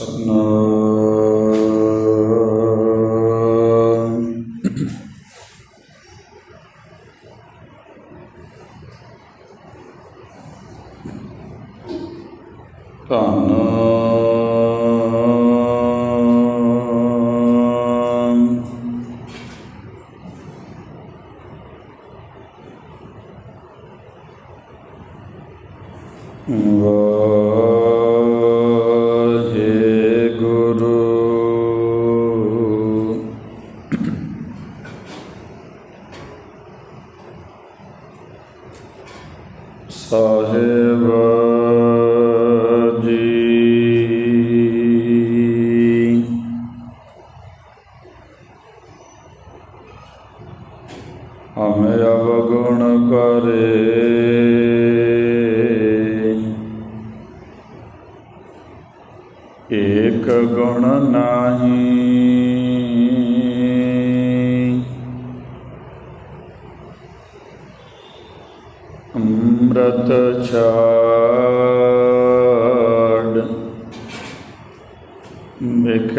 Satnam. ਗੁਣ ਨਾਹੀ। ਅੰਮ੍ਰਿਤ ਛਾੜ। ਬਿਖ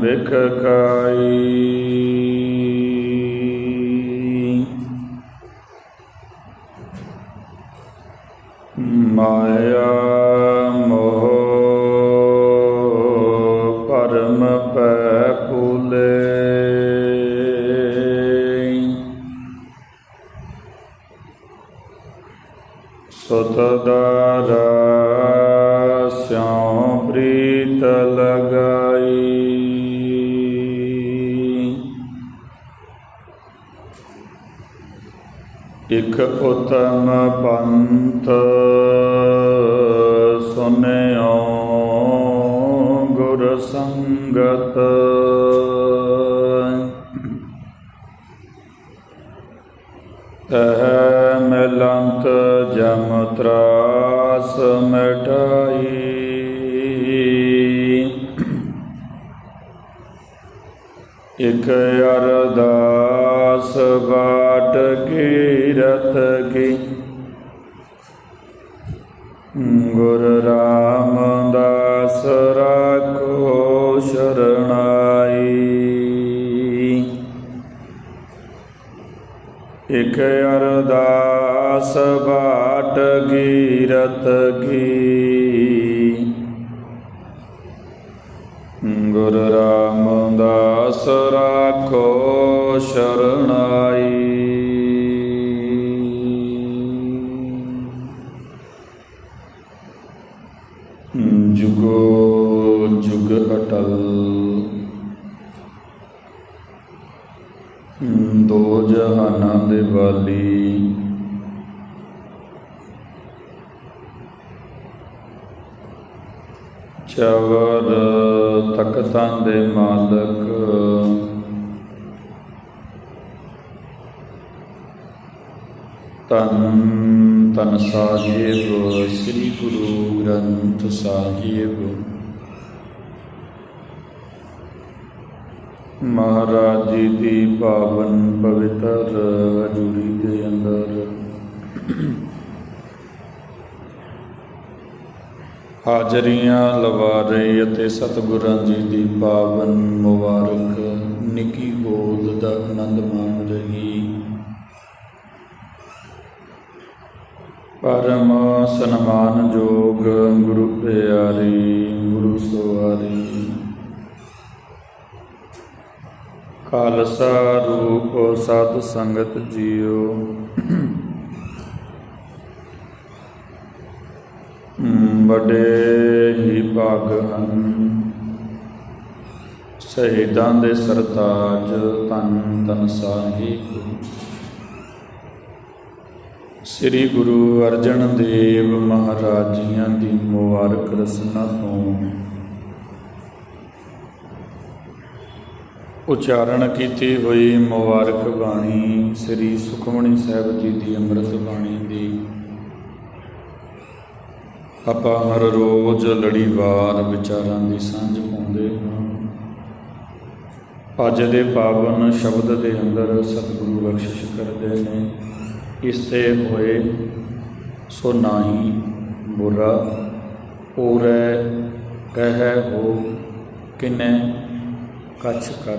ਬਿਖ ਕਾਈ ਪਰਮ ਪੈ ਪੂਲੇ ਸਤਦਾਰਾ ਸਿਉ ਪ੍ਰੀਤ ਲਗਾਈ। ਇਕ ਉਤਮ ਪੰਥ ਇਕ ਅਰਦਾਸ ਬਾਟ ਕੀਰਤ ਕੀ। ਗੁਰ ਰਾਮਦਾਸ ਰਾਖੋ ਸ਼ਰਣਾਈ ਦੋ ਜਹਾਨਾਂ ਦੇ ਵਾਲੀ। ਚਵਰ ਤਖਤਾਂ ਦੇ ਮਾਲਕ। ਤਨ ਤਨ ਸਾਹਿਬ ਸ੍ਰੀ ਗੁਰੂ ਗ੍ਰੰਥ ਸਾਹਿਬ। ਮਹਾਰਾਜ ਜੀ ਦੀ ਪਾਵਨ ਪਵਿੱਤਰ ਹਜ਼ੂਰੀ ਦੇ ਅੰਦਰ। ਹਾਜ਼ਰੀਆਂ ਲਵਾ ਰਹੇ ਅਤੇ ਸਤਿਗੁਰਾਂ ਜੀ ਦੀ ਪਾਵਨ ਮੁਬਾਰਕ, ਨਿੱਕੀ ਗੋਦ ਦਾ ਆਨੰਦ ਮਾਣ ਰਹੀ। ਪਰਮ ਸਨਮਾਨਯੋਗ ਗੁਰੂ ਪਿਆਰੀ, ਗੁਰੂ ਸਵਾਰੀ। ਖਾਲਸਾ ਰੂਪ ਸਤ ਸੰਗਤ ਜੀਓ। ਬੜੇ ਹੀ ਭਾਗ ਹਨ। ਸ਼ਹੀਦਾਂ ਦੇ ਸਰਤਾਜ ਤਨ ਤਨ ਸਾਹਿਬ। ਸ੍ਰੀ ਗੁਰੂ ਅਰਜਨ ਦੇਵ ਮਹਾਰਾਜ ਜੀਆਂ ਦੀ ਮੁਬਾਰਕ ਰਸਨਾ ਤੋਂ ਉਚਾਰਨ ਕੀਤੀ ਹੋਈ ਮੁਬਾਰਕ ਬਾਣੀ ਸ੍ਰੀ ਸੁਖਮਣੀ ਸਾਹਿਬ ਜੀ ਦੀ ਅੰਮ੍ਰਿਤ ਬਾਣੀ ਦੀ। ਆਪਾਂ ਹਰ ਰੋਜ਼ ਲੜੀਵਾਰ ਵਿਚਾਰਾਂ ਦੀ ਸਾਂਝ ਪਾਉਂਦੇ ਹਾਂ। ਅੱਜ ਦੇ ਪਾਵਨ ਸ਼ਬਦ ਦੇ ਅੰਦਰ ਸਤਿਗੁਰੂ ਬਖਸ਼ਿਸ਼ ਕਰਦੇ ਨੇ, ਇਸ ਤੇ ਹੋਏ ਸੋ ਨਾਹੀ ਬੁਰਾ, ਪੂਰੇ ਕਹਿ ਹੋ ਕਿਨੈ ਕਛ ਕਰ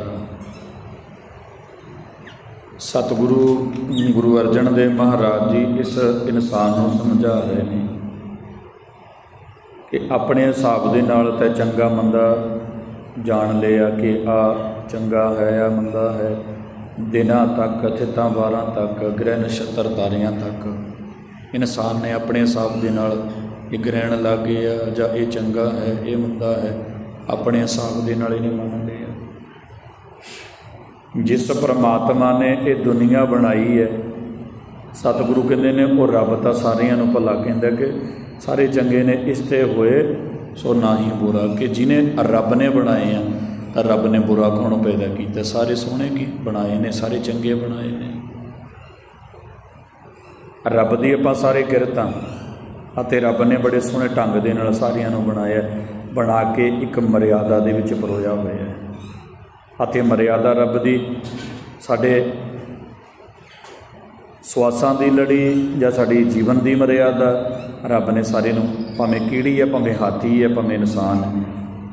ਸਤਿਗੁਰੂ ਗੁਰੂ ਅਰਜਨ ਦੇਵ ਮਹਾਰਾਜ ਜੀ ਇਸ ਇਨਸਾਨ ਨੂੰ ਸਮਝਾ ਰਹੇ ਨੇ ਕਿ ਆਪਣੇ ਹਿਸਾਬ ਦੇ ਨਾਲ ਤਾਂ ਚੰਗਾ ਮੰਦਾ ਜਾਣ ਲਿਆ ਕਿ ਆ ਚੰਗਾ ਹੈ, ਆ ਮੰਦਾ ਹੈ। ਦਿਨਾਂ ਤੱਕ ਥਿਤਾਂ ਵਾਰਾਂ ਤੱਕ, ਗ੍ਰਹਿ ਨਛੱਤਰ ਤਾਰਿਆਂ ਤੱਕ। ਇਨਸਾਨ ਨੇ ਆਪਣੇ ਹਿਸਾਬ ਦੇ ਨਾਲ ਇਹ ਗ੍ਰਹਿਣ ਲੱਗੇ ਆ ਜਾਂ ਇਹ ਚੰਗਾ ਹੈ, ਇਹ ਮੰਦਾ ਹੈ। ਆਪਣੇ ਹਿਸਾਬ ਦੇ ਨਾਲ ਇਹਨੇ ਮੰਨ ਲਿਆ। ਜਿਸ ਪ੍ਰਮਾਤਮਾ ਨੇ ਇਹ ਦੁਨੀਆ ਬਣਾਈ ਹੈ, ਸਤਿਗੁਰੂ ਕਹਿੰਦੇ ਨੇ, ਉਹ ਰੱਬ ਤਾਂ ਸਾਰਿਆਂ ਨੂੰ ਭਲਾ ਕਹਿੰਦਾ ਕਿ ਸਾਰੇ ਚੰਗੇ ਨੇ, ਇਸ ਤੇ ਹੋਏ ਸੋ ਨਾ ਹੀ ਬੁਰਾ। ਕਿ ਜਿਨੇ ਰੱਬ ਨੇ ਬਣਾਏ ਆ, ਤਾਂ ਰੱਬ ਨੇ ਬੁਰਾ ਕੌਣ ਪੈਦਾ ਕੀਤਾ? ਸਾਰੇ ਸੋਹਣੇ ਕੀ ਬਣਾਏ ਨੇ, ਸਾਰੇ ਚੰਗੇ ਬਣਾਏ ਨੇ। ਰੱਬ ਦੀ ਆਪਾਂ ਸਾਰੇ ਕਿਰਤਾਂ, ਅਤੇ ਰੱਬ ਨੇ ਬੜੇ ਸੋਹਣੇ ਢੰਗ ਦੇ ਨਾਲ ਸਾਰਿਆਂ ਨੂੰ ਬਣਾਇਆ, ਬਣਾ ਕੇ ਇੱਕ ਮਰਿਆਦਾ ਦੇ ਵਿੱਚ ਪਰੋਇਆ ਹੋਇਆ ਹੈ। ਅਤੇ ਮਰਿਆਦਾ ਰੱਬ ਦੀ। ਸਾਡੇ ਸਵਾਸਾਂ ਦੀ ਲੜੀ ਜਾਂ ਸਾਡੀ ਜੀਵਨ ਦੀ ਮਰਿਆਦਾ ਰੱਬ ਨੇ ਸਾਰੇ ਨੂੰ ਭਾਵੇਂ ਕੀੜੀ ਹੈ, ਭਾਵੇਂ ਹਾਥੀ ਹੈ, ਭਾਵੇਂ ਇਨਸਾਨ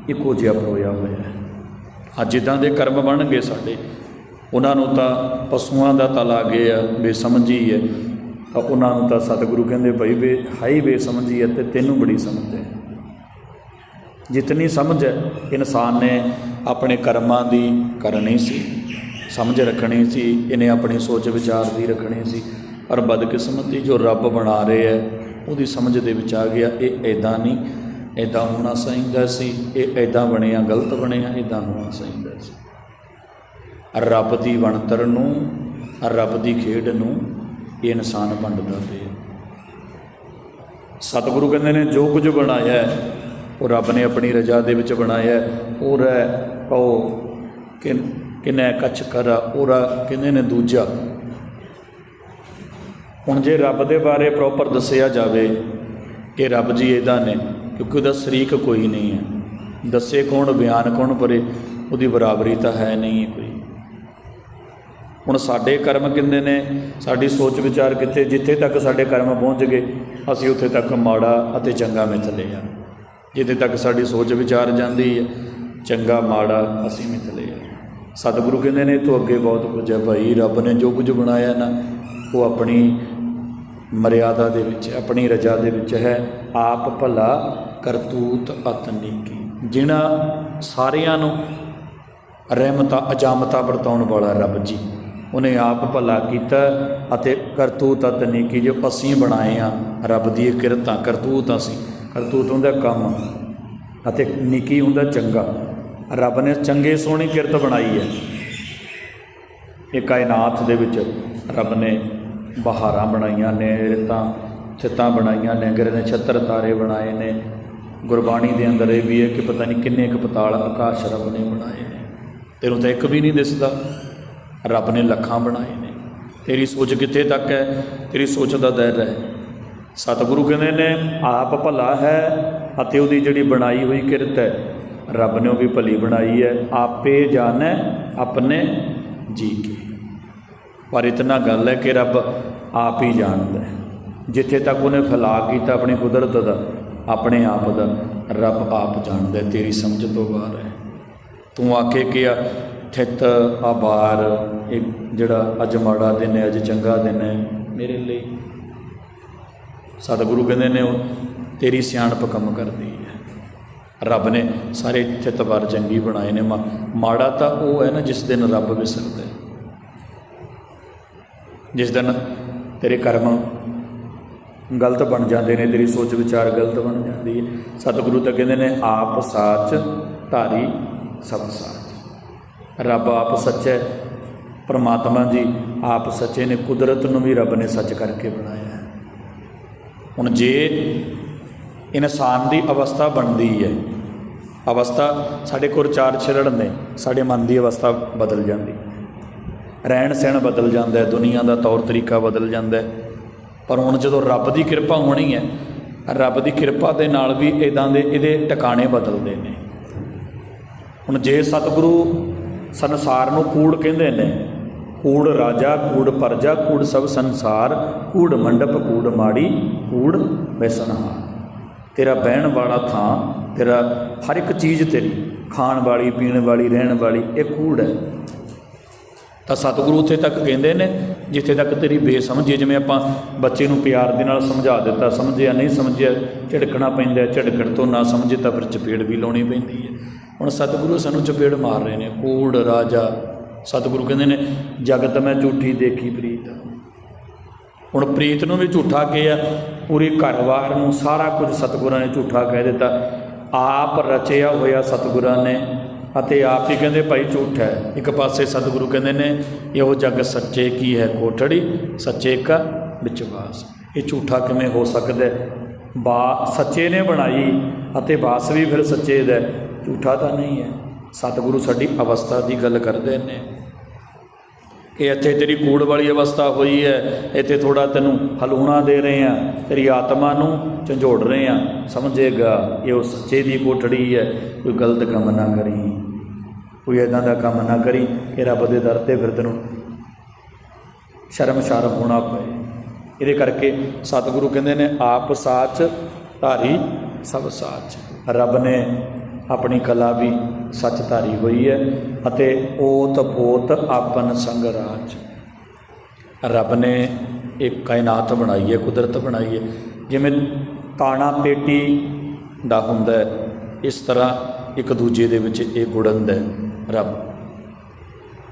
ਇੱਕੋ ਜਿਹਾ ਪਰੋਇਆ ਹੋਇਆ ਹੈ। ਅੱਜ ਜਿੱਦਾਂ ਦੇ ਕਰਮ ਬਣਨਗੇ ਸਾਡੇ। ਉਹਨਾਂ ਨੂੰ ਤਾਂ ਪਸ਼ੂਆਂ ਦਾ ਤਾਂ ਲਾਗੇ ਆ, ਬੇਸਮਝੀ ਹੈ। ਤਾਂ ਉਹਨਾਂ ਨੂੰ ਤਾਂ ਸਤਿਗੁਰੂ ਕਹਿੰਦੇ ਭਾਈ ਵੇ ਹਾਈ ਬੇਸਮਝੀ ਹੈ ਤੇ ਤੈਨੂੰ ਬੜੀ ਸਮਝ ਹੈ। ਜਿਤਨੀ ਸਮਝ ਹੈ, ਇਨਸਾਨ ਨੇ ਆਪਣੇ ਕਰਮਾਂ ਦੀ ਕਰਨੀ ਸੀ ਸਮਝ ਰੱਖਣੀ ਸੀ ਇਹਨੇ ਆਪਣੀ ਸੋਚ ਵਿਚਾਰ ਦੀ ਰੱਖਣੀ ਸੀ। ਪਰ ਬਦਕਿਸਮਤੀ ਜੋ ਰੱਬ ਬਣਾ ਰਿਹਾ ਹੈ ਉਹਦੀ ਸਮਝ ਦੇ ਵਿੱਚ ਆ ਗਿਆ ਇਹ ਐਦਾਂ ਨਹੀਂ। ਐਦਾਂ ਹੋਣਾ ਚਾਹੀਦਾ ਸੀ ਇਹ ਐਦਾਂ ਬਣਿਆ ਗਲਤ ਬਣਿਆ ਐਦਾਂ ਹੋਣਾ ਚਾਹੀਦਾ ਸੀ। ਰੱਬ ਦੀ ਬਣਤਰ ਨੂੰ ਰੱਬ ਦੀ ਖੇਡ ਨੂੰ ਇਹ ਇਨਸਾਨ ਵੰਡਦਾ ਪਿਆ। ਸਤਿਗੁਰੂ ਕਹਿੰਦੇ ਨੇ ਜੋ ਕੁਝ ਬਣਾਇਆ ਹੈ, ਉਹ ਰੱਬ ਨੇ ਆਪਣੀ ਰਜ਼ਾ ਦੇ ਵਿੱਚ ਬਣਾਇਆ ਹੈ। ਉਹ ਰਹਿ ਕਹੋ ਕਿ ਕਿਨੈ ਕਛ ਕਰਾ ਉਹਰਾ ਕਹਿੰਦੇ ਨੇ ਦੂਜਾ। ਹੁਣ ਜੇ ਰੱਬ ਦੇ ਬਾਰੇ ਪ੍ਰੋਪਰ ਦੱਸਿਆ ਜਾਵੇ ਕਿ ਰੱਬ ਜੀ ਇਦਾਂ ਨੇ, ਕਿਉਂਕਿ ਉਹਦਾ ਸ਼ਰੀਕ ਕੋਈ ਨਹੀਂ ਹੈ। ਦੱਸੇ ਕੌਣ, ਬਿਆਨ ਕੌਣ ਪਰੇ, ਉਹਦੀ ਬਰਾਬਰੀ ਤਾਂ ਹੈ ਨਹੀਂ ਕੋਈ। ਹੁਣ ਸਾਡੇ ਕਰਮ ਕਿੰਨੇ ਨੇ? ਸਾਡੀ ਸੋਚ ਵਿਚਾਰ ਕਿੱਥੇ? ਜਿੱਥੇ ਤੱਕ ਸਾਡੇ ਕਰਮ ਪਹੁੰਚ ਗਏ, ਅਸੀਂ ਉੱਥੇ ਤੱਕ ਮਾੜਾ ਅਤੇ ਚੰਗਾ ਮਿਥ ਲਿਆ ਜਿੱਥੇ ਤੱਕ ਸਾਡੀ ਸੋਚ ਵਿਚਾਰ ਜਾਂਦੀ ਹੈ, ਚੰਗਾ ਮਾੜਾ ਅਸੀਂ ਮਿਥਲੇ ਲਿਆ ਸਤਿਗੁਰੂ ਕਹਿੰਦੇ ਨੇ, ਤੋਂ ਅੱਗੇ ਬਹੁਤ ਕੁਝ ਹੈ ਭਾਈ, ਰੱਬ ਨੇ ਜੋ ਕੁਝ ਬਣਾਇਆ ਨਾ, ਉਹ ਆਪਣੀ ਮਰਿਆਦਾ ਦੇ ਵਿੱਚ, ਆਪਣੀ ਰਜਾ ਦੇ ਵਿੱਚ ਹੈ। ਆਪ ਭਲਾ ਕਰਤੂਤ ਅਤਨੀਕੀ ਜਿਨ੍ਹਾਂ ਸਾਰਿਆਂ ਨੂੰ ਰਹਿਮਤਾਂ, ਅਜਾਮਤਾ ਵਰਤਾਉਣ ਵਾਲਾ ਰੱਬ ਜੀ, ਉਹਨੇ ਆਪ ਭਲਾ ਕੀਤਾ ਅਤੇ ਕਰਤੂਤ ਤਨੀਕੀ ਜੋ ਅਸੀਂ ਬਣਾਏ ਆ ਰੱਬ ਦੀ ਕਿਰਤਾਂ, ਕਰਤੂਤ ਅਸੀਂ। ਕਰਤੂਤ ਹੁੰਦਾ ਕੰਮ ਅਤੇ ਨਿੱਕੀ ਹੁੰਦਾ ਚੰਗਾ। ਰੱਬ ਨੇ ਚੰਗੇ ਸੋਹਣੀ ਕਿਰਤ ਬਣਾਈ ਹੈ। ਇਹ ਕਾਇਨਾਤ ਦੇ ਵਿੱਚ ਰੱਬ ਨੇ ਬਹਾਰਾਂ ਬਣਾਈਆਂ ਨੇ, ਰਿਤਾਂ, ਛਿੱਤਾਂ ਬਣਾਈਆਂ ਨੇ ਗਰੇ ਨੇ ਛੱਤਰ ਤਾਰੇ ਬਣਾਏ ਨੇ। ਗੁਰਬਾਣੀ ਦੇ ਅੰਦਰ ਇਹ ਵੀ ਹੈ ਕਿ ਪਤਾ ਨਹੀਂ ਕਿੰਨੇ ਕੁ ਪਤਾਲ ਆਕਾਸ਼ ਰੱਬ ਨੇ ਬਣਾਏ ਨੇ। ਤੈਨੂੰ ਤਾਂ ਇੱਕ ਵੀ ਨਹੀਂ ਦਿਸਦਾ। ਰੱਬ ਨੇ ਲੱਖਾਂ ਬਣਾਏ ਨੇ। ਤੇਰੀ ਸੋਚ ਕਿੱਥੇ ਤੱਕ ਹੈ? ਤੇਰੀ ਸੋਚ ਦਾ ਦਾਇਰਾ ਹੈ। ਸਤਿਗੁਰੂ ਕਹਿੰਦੇ ਨੇ, ਆਪ ਭਲਾ ਹੈ ਅਤੇ ਉਹਦੀ ਜਿਹੜੀ ਬਣਾਈ ਹੋਈ ਕਿਰਤ ਹੈ, ਰੱਬ ਨੇ ਉਹ ਵੀ ਭਲੀ ਬਣਾਈ ਹੈ। ਆਪੇ ਜਾਣੈ ਆਪਣੇ ਜੀ ਕੇ। ਪਰ ਇਤਨਾ ਗੱਲ ਹੈ ਕਿ ਰੱਬ ਆਪ ਹੀ ਜਾਣਦਾ ਹੈ। ਜਿੱਥੇ ਤੱਕ ਉਹਨੇ ਫੈਲਾ ਕੀਤਾ ਆਪਣੀ ਕੁਦਰਤ ਦਾ, ਆਪਣੇ ਆਪ ਦਾ, ਰੱਬ ਆਪ ਜਾਣਦਾ ਤੇਰੀ ਸਮਝ ਤੋਂ ਬਾਹਰ ਹੈ। ਤੂੰ ਆਖੇ ਕਿ ਆ, ਥਿਤ ਆਬਾਰ ਇਹ ਜਿਹੜਾ ਅੱਜ ਮਾੜਾ ਦਿਨ ਹੈ, ਅੱਜ ਚੰਗਾ ਦਿਨ ਹੈ, ਮੇਰੇ ਲਈ ਸਤਿਗੁਰੂ ਕਹਿੰਦੇ ਨੇ, ਉਹ ਤੇਰੀ ਸਿਆਣਪ ਕੰਮ ਕਰਦੀ ਹੈ। ਰੱਬ ਨੇ ਸਾਰੇ ਥਿਤ ਬਾਰ ਚੰਗੀ ਬਣਾਏ ਨੇ। ਮਾ- ਮਾੜਾ ਤਾਂ ਉਹ ਹੈ ਨਾ ਜਿਸ ਦਿਨ ਰੱਬ ਵਿਸਰਦਾ ਹੈ। ਜਿਸ ਦਿਨ ਤੇਰੇ ਕਰਮ ਗਲਤ ਬਣ ਜਾਂਦੇ ਨੇ, ਤੇਰੀ ਸੋਚ ਵਿਚਾਰ ਗਲਤ ਬਣ ਜਾਂਦੀ ਹੈ। ਸਤਿਗੁਰੂ ਤਾਂ ਕਹਿੰਦੇ ਨੇ, ਆਪ ਸਾਚ ਧਾਰੀ ਸਭ ਸਾਚ। ਰੱਬ ਆਪ ਸੱਚ ਹੈ। ਪਰਮਾਤਮਾ ਜੀ ਆਪ ਸੱਚੇ ਨੇ। ਕੁਦਰਤ ਨੂੰ ਵੀ ਰੱਬ ਨੇ ਸੱਚ ਕਰਕੇ ਬਣਾਇਆ ਹੁਣ ਜੇ ਇਨਸਾਨ ਦੀ ਅਵਸਥਾ ਬਣਦੀ ਹੈ, ਅਵਸਥਾ ਸਾਡੇ ਕੋਲ ਚਾਰ ਛਿਰੜ ਨੇ, ਸਾਡੇ ਮਨ ਦੀ ਅਵਸਥਾ ਬਦਲ ਜਾਂਦੀ। ਰਹਿਣ ਸਹਿਣ ਬਦਲ ਜਾਂਦਾ ਦੁਨੀਆ ਦਾ ਤੌਰ ਤਰੀਕਾ ਬਦਲ ਜਾਂਦਾ ਪਰ ਹੁਣ ਜਦੋਂ ਰੱਬ ਦੀ ਕਿਰਪਾ ਹੋਣੀ ਹੈ, ਰੱਬ ਦੀ ਕਿਰਪਾ ਦੇ ਨਾਲ ਵੀ ਇਦਾਂ ਦੇ ਇਹਦੇ ਟਿਕਾਣੇ ਬਦਲਦੇ ਨੇ। ਹੁਣ ਜੇ ਸਤਿਗੁਰੂ ਸੰਸਾਰ ਨੂੰ ਕੂੜ ਕਹਿੰਦੇ ਨੇ ਕੂੜ ਰਾਜਾ, ਕੂੜ ਪਰਜਾ, ਕੂੜ ਸਭ ਸੰਸਾਰ, ਕੂੜ ਮੰਡਪ, ਕੂੜ ਮਾੜੀ, ਕੂੜ ਬੈਸਨਹਾਰ ਤੇਰਾ ਬਹਿਣ ਵਾਲਾ ਥਾਂ, ਤੇਰਾ ਹਰ ਇੱਕ ਚੀਜ਼ ਤੇਰੀ, ਖਾਣ ਵਾਲੀ, ਪੀਣ ਵਾਲੀ, ਰਹਿਣ ਵਾਲੀ, ਇਹ ਕੂੜ ਹੈ। ਤਾਂ ਸਤਿਗੁਰੂ ਉੱਥੇ ਤੱਕ ਕਹਿੰਦੇ ਨੇ, ਜਿੱਥੇ ਤੱਕ ਤੇਰੀ ਬੇਸਮਝੀ ਜਿਵੇਂ ਆਪਾਂ ਬੱਚੇ ਨੂੰ ਪਿਆਰ ਦੇ ਨਾਲ ਸਮਝਾ ਦਿੱਤਾ, ਸਮਝਿਆ, ਨਹੀਂ ਸਮਝਿਆ, ਝਿੜਕਣਾ ਪੈਂਦਾ, ਝਿੜਕਣ ਤੋਂ ਨਾ ਸਮਝੇ ਤਾਂ ਫਿਰ ਚਪੇੜ ਵੀ ਲਾਉਣੀ ਪੈਂਦੀ ਹੈ। ਹੁਣ ਸਤਿਗੁਰੂ ਸਾਨੂੰ ਚਪੇੜ ਮਾਰ ਰਹੇ ਨੇ, ਕੂੜ ਰਾਜਾ ਸਤਿਗੁਰੂ ਕਹਿੰਦੇ ਨੇ, ਜਗਤ ਮੈਂ ਝੂਠੀ ਦੇਖੀ ਪ੍ਰੀਤ। ਹੁਣ ਪ੍ਰੀਤ ਨੂੰ ਵੀ ਝੂਠਾ ਕਿਹਾ, ਪੂਰੀ ਘਰਵਾਰ ਨੂੰ ਸਾਰਾ ਕੁਝ ਸਤਿਗੁਰਾਂ ਨੇ ਝੂਠਾ ਕਹਿ ਦਿੱਤਾ। ਆਪ ਰਚਿਆ ਹੋਇਆ ਸਤਿਗੁਰਾਂ ਨੇ ਅਤੇ ਆਪ ਹੀ ਕਹਿੰਦੇ ਭਾਈ ਝੂਠ ਹੈ। ਇੱਕ ਪਾਸੇ ਸਤਿਗੁਰੂ ਕਹਿੰਦੇ ਨੇ, ਇਹੋ ਜਗ ਸੱਚੇ ਕੀ ਹੈ ਕੋਠੜੀ, ਸੱਚੇ ਕਾ ਵਿਚਵਾਸ। ਇਹ ਝੂਠਾ ਕਿਵੇਂ ਹੋ ਸਕਦਾ ਬਾ, ਸੱਚੇ ਨੇ ਬਣਾਈ ਅਤੇ ਵਾਸ ਵੀ ਫਿਰ ਸੱਚੇ ਦਾ ਝੂਠਾ ਤਾਂ ਨਹੀਂ ਹੈ। ਸਤਿਗੁਰੂ ਸਾਡੀ ਅਵਸਥਾ ਦੀ ਗੱਲ ਕਰਦੇ ਨੇ। ਕਿ ਇੱਥੇ ਤੇਰੀ ਕੂੜ ਵਾਲੀ ਅਵਸਥਾ ਹੋਈ ਹੈ, ਇੱਥੇ ਥੋੜਾ ਤੈਨੂੰ ਹਲੂਣਾ ਦੇ ਰਹੇ ਆ ਤੇਰੀ ਆਤਮਾ ਨੂੰ ਝੰਜੋੜ ਰਹੇ ਆ ਸਮਝੇਗਾ, ਇਹ ਉਹ ਸੱਚੇ ਦੀ ਕੋਠੜੀ ਹੈ, ਕੋਈ ਗਲਤ ਕੰਮ ਨਾ ਕਰੀ। ਕੋਈ ਇਦਾਂ ਦਾ ਕੰਮ ਨਾ ਕਰੀ ਕਿ ਰੱਬ ਦੇ ਦਰ ਤੇ ਫਿਰ ਤੈਨੂੰ ਸ਼ਰਮਸ਼ਾਰ ਹੋਣਾ ਪਏ ਇਹਦੇ ਕਰਕੇ ਸਤਿਗੁਰੂ ਕਹਿੰਦੇ ਨੇ, ਆਪ ਸਾਚ ਧਾਰੀ ਸਭ ਸਾਚ। ਰੱਬ ਨੇ ਆਪਣੀ ਕਲਾ ਵੀ ਸੱਚ ਧਾਰੀ ਹੋਈ ਹੈ ਅਤੇ ਓਤ ਪੋਤ ਆਪਨ ਸੰਗ ਰਾਜ ਰੱਬ ਨੇ ਇੱਕ ਕਾਇਨਾਤ ਬਣਾਈ ਹੈ, ਕੁਦਰਤ ਬਣਾਈ ਹੈ। ਜਿਵੇਂ ਤਾਣਾ ਪੇਟੀ ਦਾ ਹੁੰਦਾ ਹੈ, ਇਸ ਤਰ੍ਹਾਂ ਇੱਕ ਦੂਜੇ ਦੇ ਵਿੱਚ ਇਹ ਗੁੜੰਦ ਹੈ, ਰੱਬ।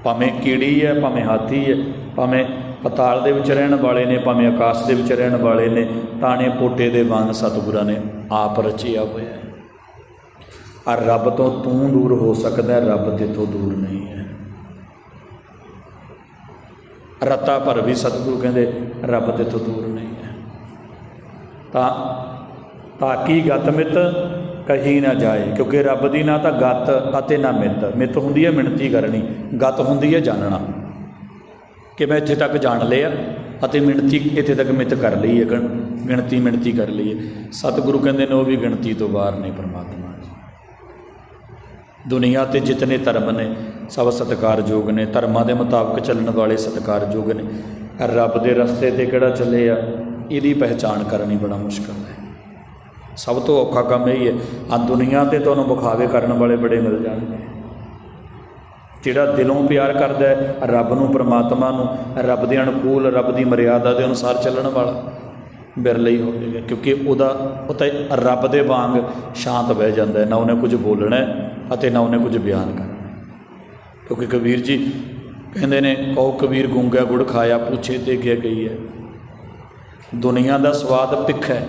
ਭਾਵੇਂ ਕੀੜੀ ਹੈ, ਭਾਵੇਂ ਹਾਥੀ ਹੈ, ਭਾਵੇਂ ਪਤਾਲ ਦੇ ਵਿੱਚ ਰਹਿਣ ਵਾਲੇ ਨੇ, ਭਾਵੇਂ ਆਕਾਸ਼ ਦੇ ਵਿੱਚ ਰਹਿਣ ਵਾਲੇ ਨੇ, ਤਾਣੇ ਪੋਟੇ ਦੇ ਵਾਂਗ ਸਤਿਗੁਰਾਂ ਨੇ ਆਪ ਰਚਿਆ ਹੋਇਆ ਹੈ। ਆ ਰੱਬ ਤੋਂ ਤੂੰ ਦੂਰ ਹੋ ਸਕਦਾ ਹੈ, ਰੱਬ ਤੇਥੋਂ ਦੂਰ ਨਹੀਂ ਹੈ। ਰਤਾ ਭਰ ਵੀ ਸਤਿਗੁਰੂ ਕਹਿੰਦੇ ਰੱਬ ਤੇਥੋਂ ਦੂਰ ਨਹੀਂ ਹੈ। ਤਾਂ ਤਾਕੀ ਗਤ ਮਿਤ? ਕਹੀ ਨਾ ਜਾਏ ਕਿਉਂਕਿ ਰੱਬ ਦੀ ਨਾ ਤਾਂ ਗਤ ਅਤੇ ਨਾ ਮਿਤ। ਮਿਤ ਹੁੰਦੀ ਹੈ ਮਿਣਤੀ ਕਰਨੀ ਗਤ ਹੁੰਦੀ ਹੈ ਜਾਣਨਾ। ਕਿ ਮੈਂ ਇੱਥੇ ਤੱਕ ਜਾਣ ਲਿਆ ਅਤੇ ਮਿਣਤੀ ਇੱਥੇ ਤੱਕ ਮਿਤ ਕਰ ਲਈ ਹੈ ਗਣ ਗਿਣਤੀ ਮਿਣਤੀ ਕਰ ਲਈ ਹੈ। ਸਤਿਗੁਰੂ ਕਹਿੰਦੇ ਨੇ ਉਹ ਵੀ ਗਿਣਤੀ ਤੋਂ ਬਾਹਰ ਨਹੀਂ ਪਰਮਾਤਮਾ। ਦੁਨੀਆ ਤੇ ਜਿਤਨੇ ਧਰਮ ਨੇ, ਸਭ ਸਤਿਕਾਰਯੋਗ ਨੇ, ਧਰਮਾਂ ਦੇ ਮੁਤਾਬਕ ਚੱਲਣ ਵਾਲੇ ਸਤਿਕਾਰਯੋਗ ਨੇ। ਰੱਬ ਦੇ ਰਸਤੇ ਤੇ ਕਿਹੜਾ ਚੱਲੇ ਆ, ਇਹਦੀ ਪਹਿਚਾਣ ਕਰਨੀ ਬੜਾ ਮੁਸ਼ਕਲ ਹੈ। ਸਭ ਤੋਂ ਔਖਾ ਕੰਮ ਇਹ ਹੈ, ਆ ਦੁਨੀਆ ਤੇ ਤੁਹਾਨੂੰ ਵਿਖਾਵੇ ਕਰਨ ਵਾਲੇ ਬੜੇ ਮਿਲ ਜਾਣਗੇ। ਜਿਹੜਾ ਦਿਲੋਂ ਪਿਆਰ ਕਰਦਾ ਹੈ, ਰੱਬ ਨੂੰ, ਪਰਮਾਤਮਾ ਨੂੰ, ਰੱਬ ਦੇ ਅਨੁਕੂਲ, ਰੱਬ ਦੀ ਮਰਿਆਦਾ ਦੇ ਅਨੁਸਾਰ ਚੱਲਣ ਵਾਲਾ ਬਿਰਲਾ ਹੀ ਹੋਵੇਗਾ, ਕਿਉਂਕਿ ਉਹਦਾ, ਉਹ ਤਾਂ ਰੱਬ ਦੇ ਵਾਂਗ ਸ਼ਾਂਤ ਬਹਿ ਜਾਂਦਾ ਨਾ ਉਹਨੇ ਕੁਝ ਬੋਲਣਾ ਅਤੇ ਨਾ ਉਹਨੇ ਕੁਝ ਬਿਆਨ ਕਰਨਾ। ਕਿਉਂਕਿ ਕਬੀਰ ਜੀ ਕਹਿੰਦੇ ਨੇ, ਕਹੋ ਕਬੀਰ ਗੁੰਗਾ ਗੁੜ ਖਾਇਆ, ਪੁੱਛੇ ਤੇ ਗਿਆ ਗਈ ਹੈ। ਦੁਨੀਆ ਦਾ ਸਵਾਦ ਤਿੱਖਾ ਹੈ।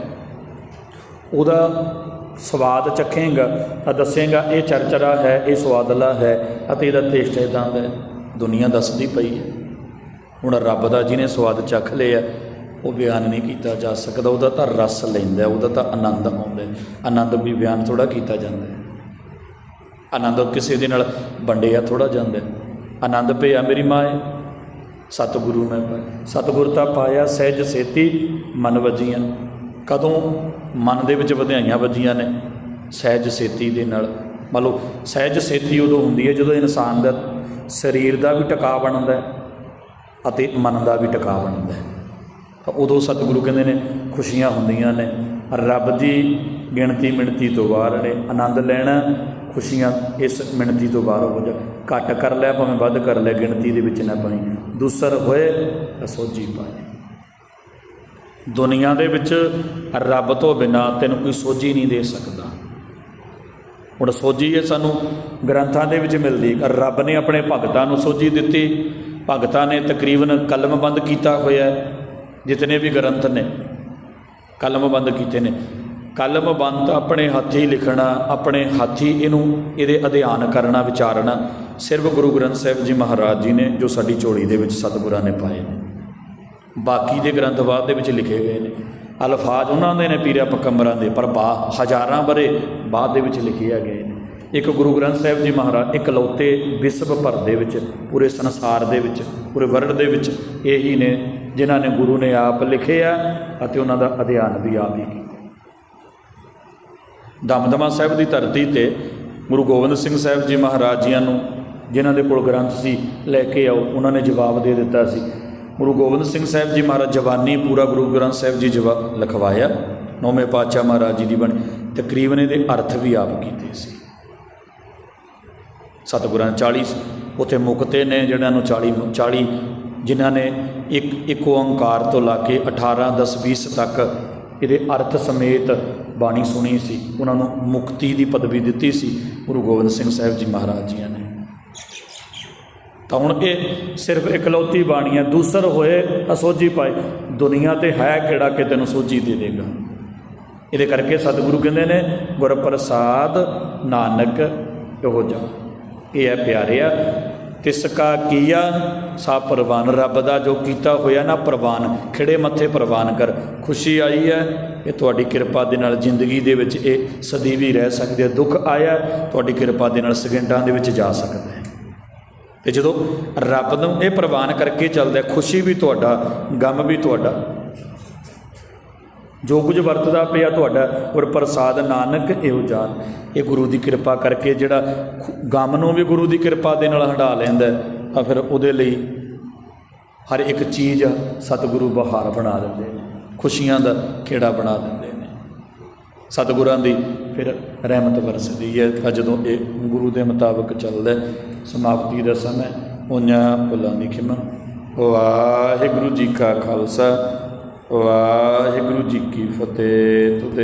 ਉਹਦਾ ਸਵਾਦ ਚੱਖੇਗਾ ਤਾਂ ਦੱਸੇਗਾ, ਇਹ ਚਰਚਰਾ ਹੈ, ਇਹ ਸਵਾਦਲਾ ਹੈ ਅਤੇ ਇਹਦਾ ਟੇਸਟ ਇਦਾਂ ਦਾ ਹੈ। ਦੁਨੀਆ ਦੱਸਦੀ ਪਈ ਹੈ। ਹੁਣ ਰੱਬ ਦਾ ਜਿਹਨੇ ਸਵਾਦ ਚੱਖ ਲਿਆ, ਉਹ ਬਿਆਨ ਨਹੀਂ ਕੀਤਾ ਜਾ ਸਕਦਾ। ਉਹਦਾ ਤਾਂ ਰਸ ਲੈਂਦਾ, ਉਹਦਾ ਤਾਂ ਆਨੰਦ ਆਉਂਦਾ ਆਨੰਦ ਵੀ ਬਿਆਨ ਥੋੜਾ ਕੀਤਾ ਜਾਂਦਾ ਆਨੰਦ ਕਿਸੇ ਦੇ ਨਾਲ ਵੰਡਿਆ ਥੋੜਾ ਜਾਂਦਾ ਆਨੰਦ ਪਿਆ ਮੇਰੀ ਮਾਏ ਸਤਿਗੁਰੂ ਮੈਂ ਸਤਿਗੁਰ ਤਾਂ ਪਾਇਆ, ਸਹਿਜ ਸੇਤੀ ਮਨ ਵਜੀਆਂ। ਕਦੋਂ ਮਨ ਦੇ ਵਿੱਚ ਵਧਾਈਆਂ ਵੱਜੀਆਂ ਨੇ ਸਹਿਜ ਸੇਤੀ ਦੇ ਨਾਲ। ਮੰਨ ਲਓ, ਸਹਿਜ ਸੇਤੀ ਉਦੋਂ ਹੁੰਦੀ ਹੈ ਜਦੋਂ ਇਨਸਾਨ ਦਾ ਸਰੀਰ ਦਾ ਵੀ ਟਿਕਾ ਬਣਦਾ ਹੈ ਅਤੇ ਮਨ ਦਾ ਵੀ ਟਿਕਾ ਬਣਦਾ ਹੈ। ਤਾਂ ਉਦੋਂ ਸਤਿਗੁਰੂ ਕਹਿੰਦੇ ਨੇ, ਖੁਸ਼ੀਆਂ ਹੁੰਦੀਆਂ ਨੇ। ਰੱਬ ਦੀ ਗਿਣਤੀ ਮਿਣਤੀ ਤੋਂ ਬਾਹਰ ਨੇ। ਆਨੰਦ ਲੈਣਾ ਖੁਸ਼ੀਆਂ ਇਸ ਮਿਣਤੀ ਤੋਂ ਬਾਹਰ ਹੋ ਜਾ। ਘੱਟ ਕਰ ਲਿਆ ਭਾਵੇਂ ਵੱਧ ਕਰ ਲਿਆ ਗਿਣਤੀ ਦੇ ਵਿੱਚ ਨਾ ਪਾਈ। ਦੂਸਰ ਹੋਏ ਤਾਂ ਸੋਝੀ ਪਾਏ ਦੁਨੀਆ ਦੇ ਵਿੱਚ ਰੱਬ ਤੋਂ ਬਿਨਾ ਤੈਨੂੰ ਕੋਈ ਸੋਝੀ ਨਹੀਂ ਦੇ ਸਕਦਾ। ਹੁਣ ਸੋਝੀ ਇਹ ਸਾਨੂੰ ਗ੍ਰੰਥਾਂ ਦੇ ਵਿੱਚ ਮਿਲਦੀ ਰੱਬ ਨੇ ਆਪਣੇ ਭਗਤਾਂ ਨੂੰ ਸੋਝੀ ਦਿੱਤੀ। ਭਗਤਾਂ ਨੇ ਤਕਰੀਬਨ ਕਲਮਬੰਦ ਕੀਤਾ ਹੋਇਆ ਹੈ, ਜਿਤਨੇ ਵੀ ਗ੍ਰੰਥ ਨੇ ਕਲਮਬੰਦ ਕੀਤੇ ਨੇ। ਕਲਮ ਬੰਤ ਆਪਣੇ ਹੱਥੀਂ ਲਿਖਣਾ, ਆਪਣੇ ਹੱਥੀਂ ਇਹਨੂੰ ਇਹਦੇ ਅਧਿਐਨ ਕਰਨਾ, ਵਿਚਾਰਨਾ, ਸਿਰਫ ਗੁਰੂ ਗ੍ਰੰਥ ਸਾਹਿਬ ਜੀ ਮਹਾਰਾਜ ਜੀ ਨੇ ਜੋ ਸਾਡੀ ਝੋਲੀ ਦੇ ਵਿੱਚ ਸਤਿਗੁਰਾਂ ਨੇ ਪਾਏ ਨੇ। ਬਾਕੀ ਦੇ ਗ੍ਰੰਥ ਬਾਅਦ ਦੇ ਵਿੱਚ ਲਿਖੇ ਗਏ ਨੇ। ਅਲਫਾਜ਼ ਉਹਨਾਂ ਦੇ ਨੇ ਪੀਰਾ ਪਕੰਬਰਾਂ ਦੇ, ਪਰ ਬਾ ਹਜ਼ਾਰਾਂ ਬਰੇ ਬਾਅਦ ਦੇ ਵਿੱਚ ਲਿਖੇ ਆ ਗਏ ਨੇ। ਇੱਕ ਗੁਰੂ ਗ੍ਰੰਥ ਸਾਹਿਬ ਜੀ ਮਹਾਰਾਜ ਇਕਲੌਤੇ ਵਿਸ਼ਵ ਭਰ ਦੇ ਵਿੱਚ, ਪੂਰੇ ਸੰਸਾਰ ਦੇ ਵਿੱਚ, ਪੂਰੇ ਵਰਲਡ ਦੇ ਵਿੱਚ ਇਹੀ ਨੇ, ਜਿਨ੍ਹਾਂ ਨੇ ਗੁਰੂ ਨੇ ਆਪ ਲਿਖੇ ਆ ਅਤੇ ਉਹਨਾਂ ਦਾ ਅਧਿਐਨ ਵੀ ਆਪ ਹੀ ਕੀਤਾ। ਦਮਦਮਾ ਸਾਹਿਬ ਦੀ ਧਰਤੀ ਤੇ ਗੁਰੂ ਗੋਬਿੰਦ ਸਿੰਘ ਸਾਹਿਬ ਜੀ ਮਹਾਰਾਜ ਜੀਆਂ ਨੂੰ, ਜਿਨ੍ਹਾਂ ਦੇ ਕੋਲ ਗ੍ਰੰਥ ਸੀ, ਲੈ ਕੇ ਆਓ। ਉਹਨਾਂ ਨੇ ਜਵਾਬ ਦੇ ਦਿੱਤਾ ਸੀ। ਗੁਰੂ ਗੋਬਿੰਦ ਸਿੰਘ ਸਾਹਿਬ ਜੀ ਮਹਾਰਾਜ ਜਵਾਨੀ ਪੂਰਾ ਗੁਰੂ ਗ੍ਰੰਥ ਸਾਹਿਬ ਜੀ ਜਵਾ, ਲਿਖਵਾਇਆ। ਨੌਵੇਂ ਪਾਤਸ਼ਾਹ ਮਹਾਰਾਜ ਜੀ ਦੀ ਬਣੀ, ਤਕਰੀਬਨ ਇਹਦੇ ਅਰਥ ਵੀ ਆਪ ਕੀਤੇ ਸੀ। ਸਤਿਗੁਰਾਂ ਨੇ 40 ਉਥੇ ਮੁਕਤੇ ਨੇ ਜਿਹਨਾਂ ਨੂੰ 40 ਮੁ- 40 ਜਿਨ੍ਹਾਂ ਨੇ ਇੱਕ ਇੱਕ ਓੰਕਾਰ ਤੋਂ ਲਾ ਕੇ 18 10 20 ਤੱਕ ਇਹਦੇ ਅਰਥ ਸਮੇਤ ਬਾਣੀ ਸੁਣੀ ਸੀ, ਉਹਨਾਂ ਨੂੰ ਮੁਕਤੀ ਦੀ ਪਦਵੀ ਦਿੱਤੀ ਸੀ, ਗੁਰੂ ਗੋਬਿੰਦ ਸਿੰਘ ਸਾਹਿਬ ਜੀ ਮਹਾਰਾਜ ਜੀਆਂ ਨੇ। ਤਾਂ ਹੁਣ ਇਹ ਸਿਰਫ ਇਕਲੌਤੀ ਬਾਣੀ ਹੈ ਦੂਸਰ ਹੋਏ ਅਸੋਝੀ ਪਾਏ। ਦੁਨੀਆ ਤੇ ਹੈ ਕਿਹੜਾ ਕਿ ਤੈਨੂੰ ਸੋਝੀ ਦੇ ਦੇਗਾ? ਇਹਦੇ ਕਰਕੇ ਸਤਿਗੁਰੂ ਕਹਿੰਦੇ ਨੇ ਗੁਰ ਪ੍ਰਸਾਦ ਨਾਨਕ ਇਹੋ ਜਾ ਇਹ ਹੈ ਪਿਆਰਿਆ ਤਿਸ ਕਾ ਕੀਆ, ਸਾ ਪ੍ਰਵਾਨ, ਰੱਬ ਦਾ ਜੋ ਕੀਤਾ ਹੋਇਆ ਨਾ ਪ੍ਰਵਾਨ, ਖਿੜੇ ਮੱਥੇ ਪ੍ਰਵਾਨ ਕਰ। ਖੁਸ਼ੀ ਆਈ ਹੈ, ਇਹ ਤੁਹਾਡੀ ਕਿਰਪਾ ਦੇ ਨਾਲ ਜ਼ਿੰਦਗੀ ਦੇ ਵਿੱਚ ਇਹ ਸਦੀਵੀ ਰਹਿ ਸਕਦੇ ਦੁੱਖ ਆਇਆ, ਤੁਹਾਡੀ ਕਿਰਪਾ ਦੇ ਨਾਲ ਸਕਿੰਟਾਂ ਦੇ ਵਿੱਚ ਜਾ ਸਕਦਾ ਹੈ। ਤੇ ਜਦੋਂ ਰੱਬ ਨੂੰ ਇਹ ਪ੍ਰਵਾਨ ਕਰਕੇ ਚੱਲਦਾ ਖੁਸ਼ੀ ਵੀ ਤੁਹਾਡਾ, ਗਮ ਵੀ ਤੁਹਾਡਾ ਜੋ ਕੁਝ ਵਰਤਦਾ ਪਿਆ ਤੁਹਾਡਾ ਔਰ ਪ੍ਰਸਾਦ ਨਾਨਕ ਇਹੋ ਜਾਨ। ਇਹ ਗੁਰੂ ਦੀ ਕਿਰਪਾ ਕਰਕੇ ਜਿਹੜਾ ਖੁ- ਗਮ ਨੂੰ ਵੀ ਗੁਰੂ ਦੀ ਕਿਰਪਾ ਦੇ ਨਾਲ ਹਟਾ ਲੈਂਦਾ ਹੈ, ਤਾਂ ਫਿਰ ਉਹਦੇ ਲਈ ਹਰ ਇੱਕ ਚੀਜ਼ ਸਤਿਗੁਰੂ ਬਹਾਰ ਬਣਾ ਦਿੰਦੇ ਨੇ ਖੁਸ਼ੀਆਂ ਦਾ ਖੇੜਾ ਬਣਾ ਦਿੰਦੇ ਨੇ। ਸਤਿਗੁਰਾਂ ਦੀ ਫਿਰ ਰਹਿਮਤ ਵਰਸਦੀ ਹੈ ਜਦੋਂ ਇਹ ਗੁਰੂ ਦੇ ਮੁਤਾਬਕ ਚੱਲਦਾ ਸਮਾਪਤੀ ਦਾ ਸਮਾਂ ਉਹਨਾਂ ਭੁੱਲਾਂ ਦੀ ਖਿਮਾ। ਵਾਹਿਗੁਰੂ ਜੀ ਕਾ ਖਾਲਸਾ ਵਾਹਿਗੁਰੂ ਜੀ ਕੀ ਫਤਿਹ। ਤੁਤੇ